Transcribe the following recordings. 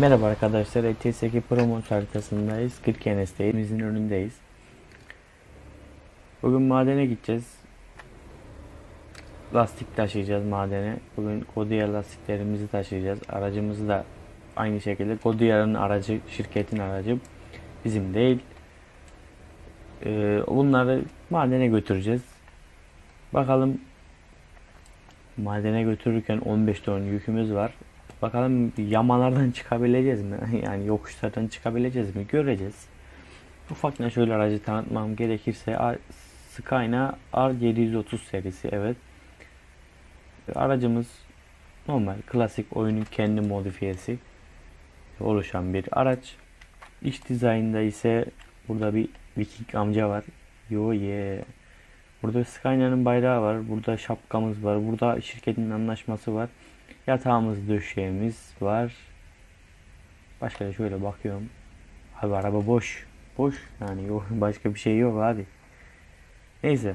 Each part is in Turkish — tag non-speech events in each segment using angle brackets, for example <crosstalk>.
Merhaba arkadaşlar, ETS2 Promos haritasındayız. Kırkenes'teyiz, önündeyiz. Bugün madene gideceğiz. Lastik taşıyacağız madene. Bugün Goodyear lastiklerimizi taşıyacağız. Aracımızı da aynı şekilde Goodyear'ın aracı, şirketin aracı bizim değil. Ee, bunları madene götüreceğiz. Bakalım madene götürürken 15 ton yükümüz var. Bakalım yamalardan çıkabileceğiz mi? <laughs> Yani yokuşlardan çıkabileceğiz mi? Göreceğiz. Ufaktan şöyle aracı tanıtmam gerekirse Skyna R730 serisi evet. Aracımız normal klasik oyunun kendi modifiyesi oluşan bir araç. İç dizaynında ise burada bir Viking amca var. Yo ye. Burada Skyna'nın bayrağı var. Burada şapkamız var. Burada şirketin anlaşması var. Yatağımız, döşeğimiz var. Başka da şöyle bakıyorum. Abi araba boş. Boş. Yani yok <laughs> başka bir şey yok abi. Neyse.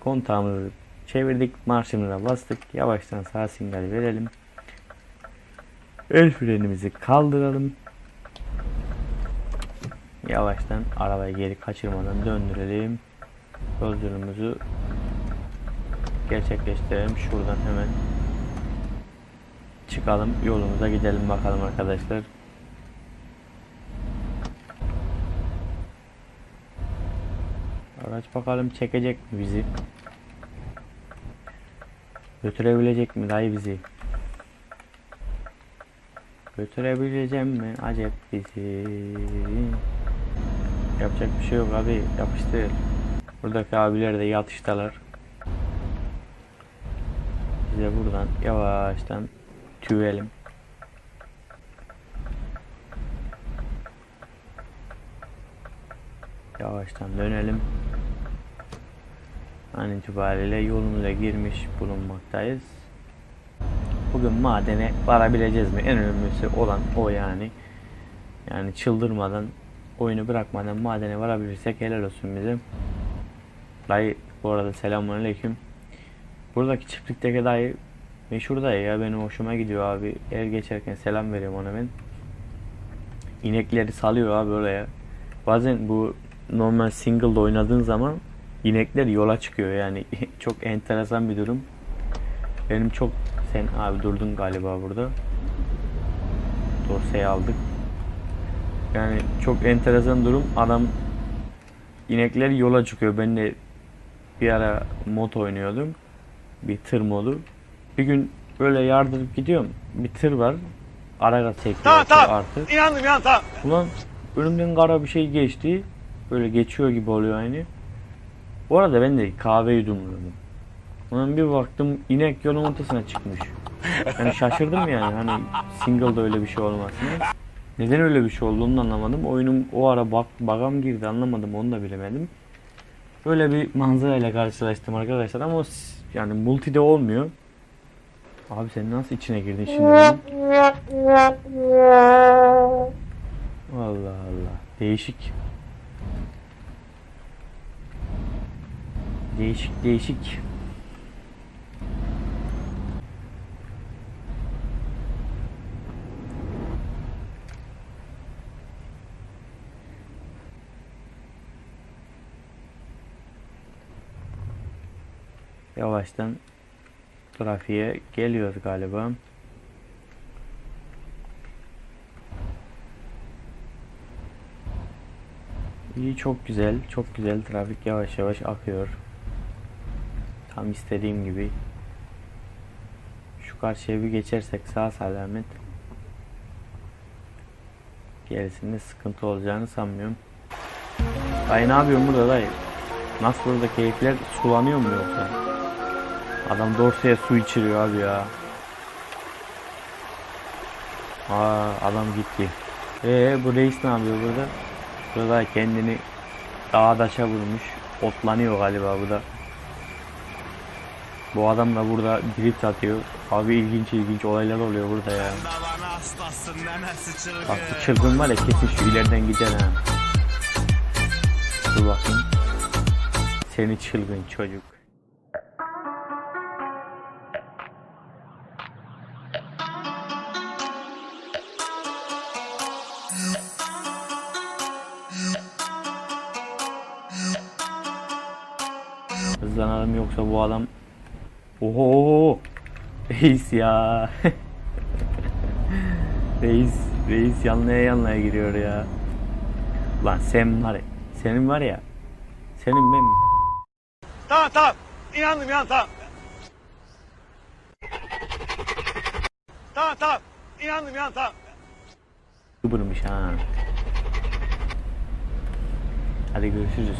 Kontağımızı çevirdik. Marşımıza bastık. Yavaştan sağ sinyal verelim. El frenimizi kaldıralım. Yavaştan arabayı geri kaçırmadan döndürelim. Yolculuğumuzu gerçekleştirelim. Şuradan hemen çıkalım. Yolumuza gidelim bakalım arkadaşlar. Araç bakalım çekecek mi bizi? Götürebilecek mi dayı bizi? Götürebileceğim mi acep bizi? Yapacak bir şey yok abi yapıştır. Buradaki abiler de yatıştalar. Biz de buradan yavaştan tüyelim. Yavaştan dönelim. An itibariyle yolumuza girmiş bulunmaktayız. Bugün madene varabileceğiz mi? En önemlisi olan o yani. Yani çıldırmadan, oyunu bırakmadan madene varabilirsek helal olsun bize. Dayı bu arada selamünaleyküm. Buradaki çiftlikteki dayı meşhur dayı ya benim hoşuma gidiyor abi. Her geçerken selam veriyorum ona ben. İnekleri salıyor abi oraya. Bazen bu normal single'da oynadığın zaman inekler yola çıkıyor yani <laughs> çok enteresan bir durum. Benim çok sen abi durdun galiba burada. Dorseyi aldık. Yani çok enteresan durum. Adam inekler yola çıkıyor. Ben de bir ara mod oynuyordum. Bir tır modu. Bir gün böyle yardırıp gidiyorum. Bir tır var. Ara gaz çekiyor Tamam tamam. artık. İnandım inan tamam. Ulan önümden kara bir şey geçti. Böyle geçiyor gibi oluyor aynı. Bu arada ben de kahve yudumluyordum. Ulan bir baktım inek yolun ortasına çıkmış. Yani şaşırdım yani hani single'da öyle bir şey olmasını. Neden öyle bir şey olduğunu anlamadım. Oyunum o ara bak bagam girdi anlamadım onu da bilemedim. Böyle bir manzarayla karşılaştım arkadaşlar ama yani multide olmuyor. Abi sen nasıl içine girdin şimdi? Allah Allah. Değişik. Değişik değişik. Yavaştan trafiğe geliyoruz galiba. İyi çok güzel, çok güzel. Trafik yavaş yavaş akıyor. Tam istediğim gibi. Şu karşıya bir geçersek sağ selamet. Gerisinde sıkıntı olacağını sanmıyorum. Dayı ne yapıyorsun burada dayı? Nasıl burada keyifler sulanıyor mu yoksa? Adam dorsaya su içiriyor abi ya. Aa adam gitti. Ee bu reis ne yapıyor burada? Burada kendini dağa daşa vurmuş. Otlanıyor galiba bu da. Bu adam da burada drift atıyor. Abi ilginç ilginç olaylar oluyor burada ya. Bak bu çılgın var ya kesin şu ileriden gider ha. Dur bakayım. Seni çılgın çocuk. Hızlanalım yoksa bu adam Oho! Reis ya. <laughs> reis, reis yanlaya yanlaya giriyor ya. Lan sen var ya, senin var ya. Senin ben Tamam tamam. İnandım ya tamam. Tamam tamam. İnandım ya tamam. Kıbırmış ha. Hadi görüşürüz.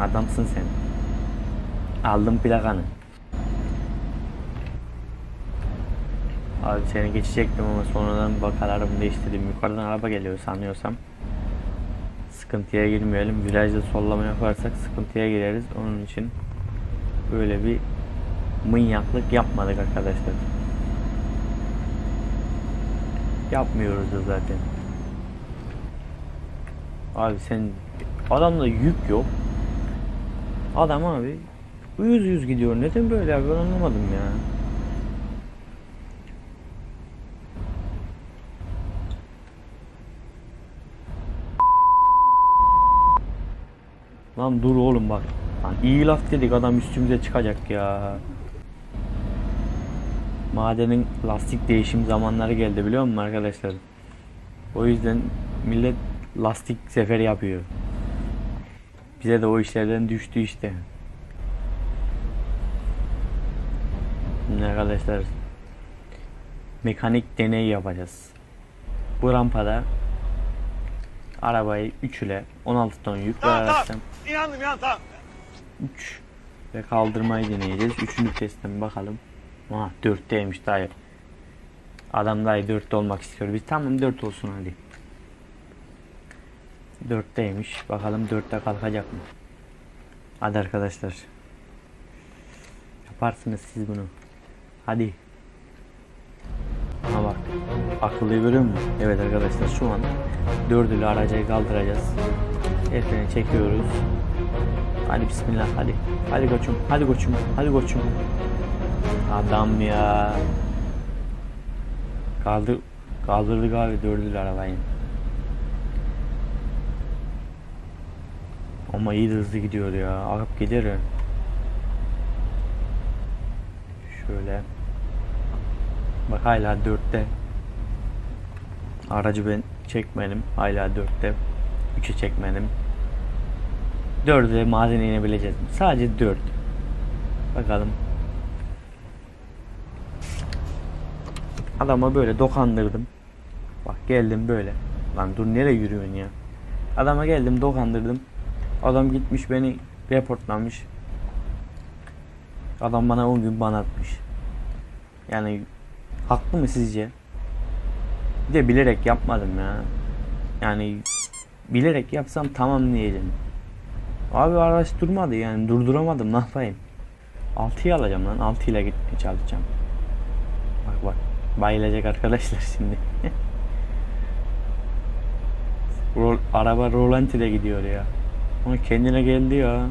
Adamsın sen. Aldım plakanı. Abi seni geçecektim ama sonradan bak değiştirdim. Yukarıdan araba geliyor sanıyorsam. Sıkıntıya girmeyelim. Virajda sollama yaparsak sıkıntıya gireriz. Onun için böyle bir mınyaklık yapmadık arkadaşlar. Yapmıyoruz da zaten. Abi sen adamda yük yok. Adam abi yüz yüz gidiyor. Neden böyle abi ben anlamadım ya. Lan dur oğlum bak. Lan iyi laf dedik adam üstümüze çıkacak ya. Madenin lastik değişim zamanları geldi biliyor musun arkadaşlar? O yüzden millet lastik seferi yapıyor. Bize de o işlerden düştü işte. Şimdi arkadaşlar mekanik deney yapacağız. Bu rampada arabayı 3 ile 16 ton yük Tamam tamam. araçtan İnandım ya tamam. 3 ve kaldırmayı deneyeceğiz. Üçüncü testten bakalım. Aha 4'teymiş dayı. Adam dayı 4'te olmak istiyor. Biz tamam 4 olsun hadi. 4'teymiş. Bakalım 4'te kalkacak mı? Hadi arkadaşlar. Yaparsınız siz bunu. Hadi. Ama bak. Akıllı görüyor musun? Evet arkadaşlar şu an dördülü aracayı kaldıracağız. El freni çekiyoruz. Hadi bismillah hadi. Hadi koçum. Hadi koçum. Hadi koçum. Adam ya. Kaldır kaldırdık abi dördülü arabayı. Ama iyi hızlı gidiyor ya. Akıp gider. Şöyle. Bak hala dörtte. Aracı ben çekmedim. Hala dörtte. Üçe çekmedim. Dörde madene inebileceğiz. Sadece dört. Bakalım. Adama böyle dokandırdım. Bak geldim böyle. Lan dur nereye yürüyorsun ya? Adama geldim dokandırdım. Adam gitmiş beni reportlamış. Adam bana 10 gün ban atmış. Yani haklı mı sizce? Bir de bilerek yapmadım ya. Yani bilerek yapsam tamam diyeceğim. Abi araç durmadı yani durduramadım ne yapayım. 6'yı alacağım lan 6 ile gitmeye çalışacağım. Bak bak bayılacak arkadaşlar <laughs> şimdi. Rol, araba rolanti'de gidiyor ya. Ama kendine geldi ya.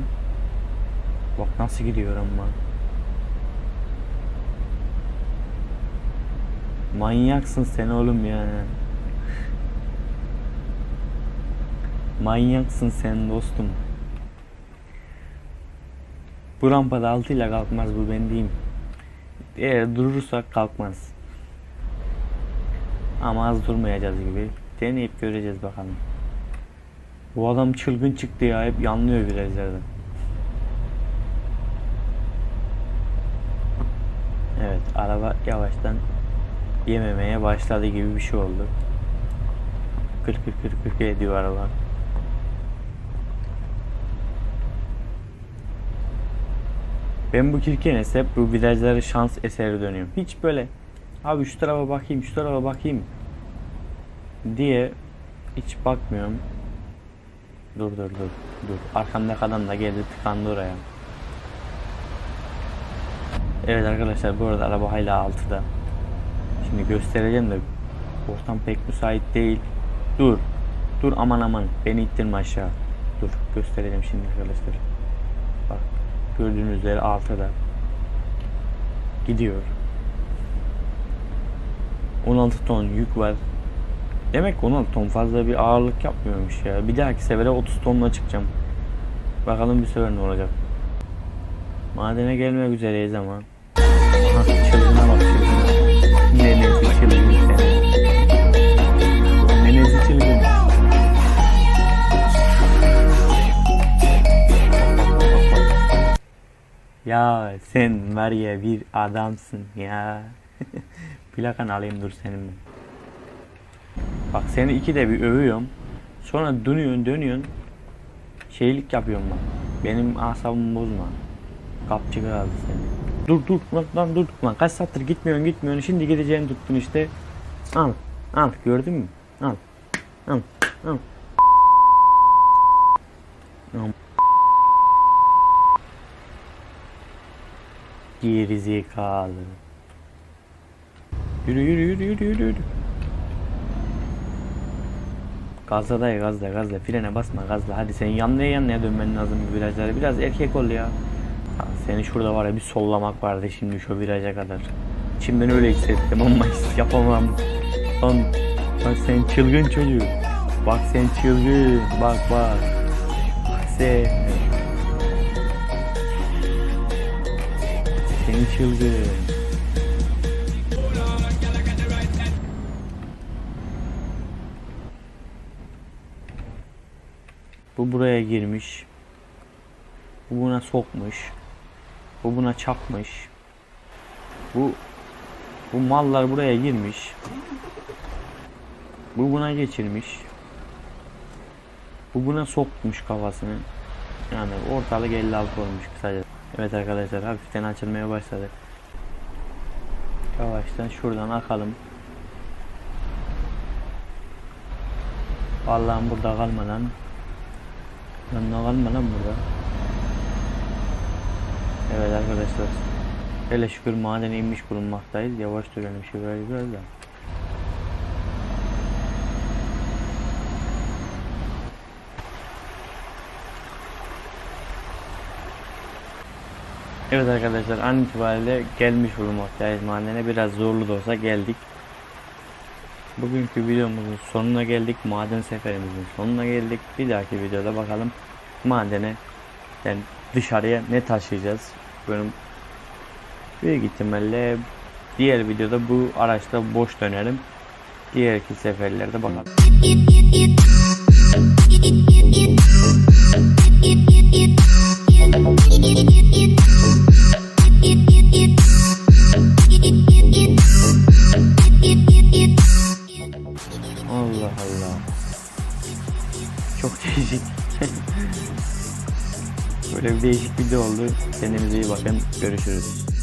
Bak nasıl gidiyor ama. Manyaksın sen oğlum ya. Manyaksın sen dostum. Bu rampada 6 ile kalkmaz bu ben diyeyim. Eğer durursak kalkmaz. Ama az durmayacağız gibi. Deneyip göreceğiz bakalım. Bu adam çılgın çıktı ya hep yanlıyor virajlarda. Evet araba yavaştan yememeye başladı gibi bir şey oldu. 40 40 40 40 ediyor araba. Ben bu kirkenes hep bu virajları şans eseri dönüyorum. Hiç böyle abi şu tarafa bakayım şu tarafa bakayım diye hiç bakmıyorum. Dur dur dur dur. Arkamdaki adam da geldi tıkandı oraya. Evet arkadaşlar bu arada araba hala altıda. Şimdi göstereceğim de ortam pek müsait değil. Dur. Dur aman aman beni ittirme aşağı. Dur göstereceğim şimdi arkadaşlar. Bak gördüğünüz üzere altıda. Gidiyor. 16 ton yük var. Demek ki 16 ton fazla bir ağırlık yapmıyormuş ya. Bir dahaki sefere 30 tonla çıkacağım. Bakalım bir sefer ne olacak. Madene gelmek üzereyiz ama. Çılgın seni. Nenesi çılgın. Ya sen var ya bir adamsın ya. <laughs> Plakan alayım dur senin. Bak seni iki de bir övüyorum. Sonra dönüyorsun dönüyorsun. Şeylik yapıyorum bak. Benim asabımı bozma. Kapçı kaldı seni. Dur dur lan, lan dur lan kaç saattir gitmiyorsun gitmiyorsun şimdi gideceğini tuttun işte. Al al gördün mü? Al al al. Al. Gerizekalı. Yürü yürü yürü yürü yürü yürü. Gazla dayı gazla gazla frene basma gazla hadi senin yanlaya yanlaya dönmen lazım virajlara biraz erkek ol ya. Seni şurada var ya bir sollamak vardı şimdi şu viraja kadar. İçimden öyle hissettim ama yapamam. Lan, lan sen çılgın çocuk. Bak sen çılgın bak bak. Bak sen. Seni çılgın. Bu buraya girmiş. Bu buna sokmuş. Bu buna çakmış. Bu bu mallar buraya girmiş. Bu buna geçirmiş. Bu buna sokmuş kafasını. Yani ortalık 56 olmuş kısaca. Evet arkadaşlar hafiften açılmaya başladı. Yavaştan şuradan akalım. Vallahi burada kalmadan Lan ne kalma burada. Evet arkadaşlar. Hele şükür madene inmiş bulunmaktayız. Yavaş dönelim şöyle biraz da. Evet arkadaşlar an itibariyle gelmiş bulunmaktayız madene. Biraz zorlu da olsa geldik. Bugünkü videomuzun sonuna geldik. Maden seferimizin sonuna geldik. Bir dahaki videoda bakalım madene yani dışarıya ne taşıyacağız. Benim büyük ihtimalle diğer videoda bu araçta boş dönerim. Diğerki seferlerde bakalım. Allah Allah. Çok değişik. <laughs> Böyle bir değişik video oldu. Kendinize iyi bakın. Görüşürüz.